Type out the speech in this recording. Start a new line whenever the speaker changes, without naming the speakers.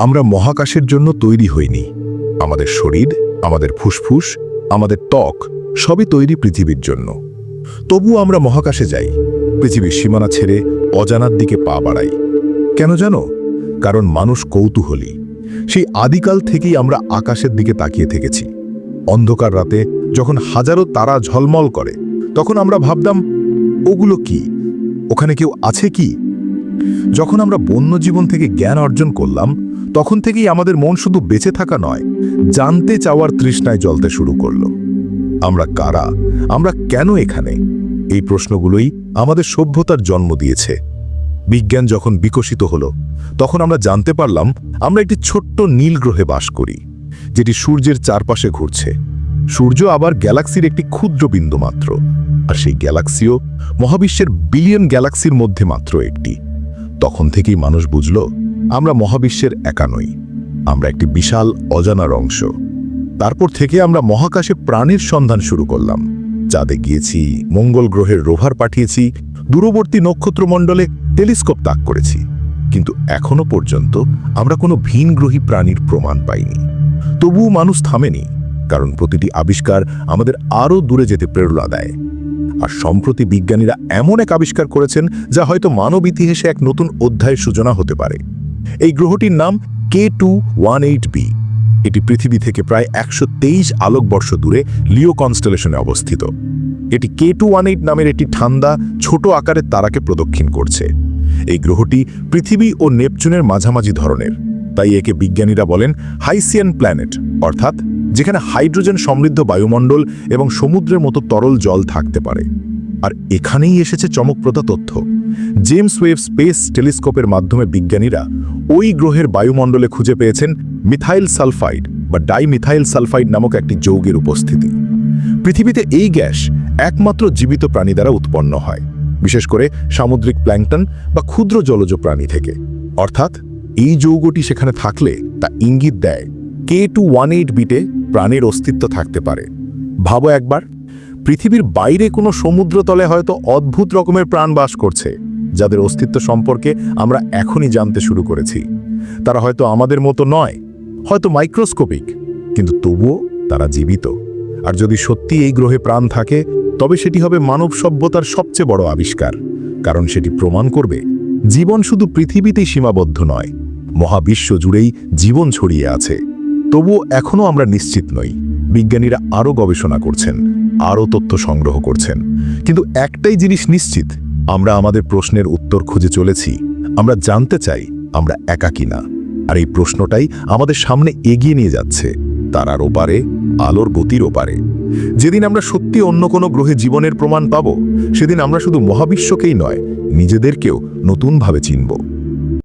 আমরা মহাকাশের জন্য তৈরি হইনি। আমাদের শরীর, আমাদের ফুসফুস, আমাদের ত্বক, সবই তৈরি পৃথিবীর জন্য। তবু আমরা মহাকাশে যাই, পৃথিবীর সীমানা ছেড়ে অজানার দিকে পা বাড়াই। কেন জানো? কারণ মানুষ কৌতূহলী। সেই আদিকাল থেকেই আমরা আকাশের দিকে তাকিয়ে থেকেছি। অন্ধকার রাতে যখন হাজারো তারা ঝলমল করে, তখন আমরা ভাবতাম, ওগুলো কি? ওখানে কেউ আছে কি? যখন আমরা বন্যজীবন থেকে জ্ঞান অর্জন করলাম, তখন থেকেই আমাদের মন শুধু বেঁচে থাকা নয়, জানতে চাওয়ার তৃষ্ণায় জ্বলতে শুরু করল। আমরা কারা? আমরা কেন এখানে? এই প্রশ্নগুলোই আমাদের সভ্যতার জন্ম দিয়েছে। বিজ্ঞান যখন বিকশিত হলো, তখন আমরা জানতে পারলাম, আমরা একটি ছোট্ট নীল গ্রহে বাস করি, যেটি সূর্যের চারপাশে ঘুরছে। সূর্য আবার গ্যালাক্সির একটি ক্ষুদ্র বিন্দু মাত্র, আর সেই গ্যালাক্সিও মহাবিশ্বের বিলিয়ন গ্যালাক্সির মধ্যে মাত্র একটি। তখন থেকেই মানুষ বুঝল, আমরা মহাবিশ্বের একা নই। আমরা একটি বিশাল, অজানার অংশ। তারপর থেকে আমরা মহাকাশে প্রাণের সন্ধান শুরু করলাম। চাঁদে গিয়েছি, মঙ্গল গ্রহের রোভার পাঠিয়েছি, দূরবর্তী নক্ষত্রমণ্ডলে টেলিস্কোপ তাক করেছি। কিন্তু এখনও পর্যন্ত আমরা কোনো ভিনগ্রহী প্রাণীর প্রমাণ পাইনি। তবুও মানুষ থামেনি, কারণ প্রতিটি আবিষ্কার আমাদের আরও দূরে যেতে প্রেরণা দেয়। আর সম্প্রতি বিজ্ঞানীরা এমন এক আবিষ্কার করেছেন যা হয়তো মানব ইতিহাসে এক নতুন অধ্যায়ের সূচনা হতে পারে। এই গ্রহটির নাম K two one eight B এটি পৃথিবী থেকে প্রায় একশো তেইশ আলোকবর্ষ দূরে লিও কনস্টেলেশনে অবস্থিত। এটি কে টু ওয়ান এইট নামের একটি ঠান্ডা, ছোট আকারের তারাকে প্রদক্ষিণ করছে। এই গ্রহটি পৃথিবী ও নেপচুনের মাঝামাঝি ধরনের। তাই একে বিজ্ঞানীরা বলেন হাইসিয়ান প্ল্যানেট, অর্থাৎ যেখানে হাইড্রোজেন সমৃদ্ধ বায়ুমণ্ডল এবং সমুদ্রের মতো তরল জল থাকতে পারে। আর এখানেই এসেছে চমকপ্রদা তথ্য। জেমস ওয়েভ স্পেস টেলিস্কোপের মাধ্যমে বিজ্ঞানীরা ওই গ্রহের বায়ুমণ্ডলে খুঁজে পেয়েছেন মিথাইল সালফাইড বা ডাইমিথাইল সালফাইড নামক একটি যৌগের উপস্থিতি। পৃথিবীতে এই গ্যাস একমাত্র জীবিত প্রাণী দ্বারা উৎপন্ন হয়, বিশেষ করে সামুদ্রিক প্ল্যাংটন বা ক্ষুদ্র জলজ প্রাণী থেকে। অর্থাৎ এই যৌগটি সেখানে থাকলে তা ইঙ্গিত দেয় কে টু ওয়ান এইট বিটে প্রাণের অস্তিত্ব থাকতে পারে। ভাবো একবার, পৃথিবীর বাইরে কোনো সমুদ্রতলে হয়তো অদ্ভুত রকমের প্রাণ বাস করছে, যাদের অস্তিত্ব সম্পর্কে আমরা এখনই জানতে শুরু করেছি। তারা হয়তো আমাদের মতো নয়, হয়তো মাইক্রোস্কোপিক, কিন্তু তবুও তারা জীবিত। আর যদি সত্যি এই গ্রহে প্রাণ থাকে, তবে সেটি হবে মানব সভ্যতার সবচেয়ে বড় আবিষ্কার, কারণ সেটি প্রমাণ করবে, জীবন শুধু পৃথিবীতেই সীমাবদ্ধ নয়, মহাবিশ্ব জুড়েই জীবন ছড়িয়ে আছে। তবুও এখনও আমরা নিশ্চিত নই। বিজ্ঞানীরা আরও গবেষণা করছেন, আরও তথ্য সংগ্রহ করছেন। কিন্তু একটাই জিনিস নিশ্চিত, আমরা আমাদের প্রশ্নের উত্তর খুঁজে চলেছি, আমরা জানতে চাই আমরা একা কিনা। আর এই প্রশ্নটাই আমাদের সামনে এগিয়ে নিয়ে যাচ্ছে, তারার ওপারে, আলোর গতির ওপারে। যেদিন আমরা সত্যি অন্য কোনো গ্রহে জীবনের প্রমাণ পাব, সেদিন আমরা শুধু মহাবিশ্বকেই নয়, নিজেদেরকেও নতুনভাবে চিনব।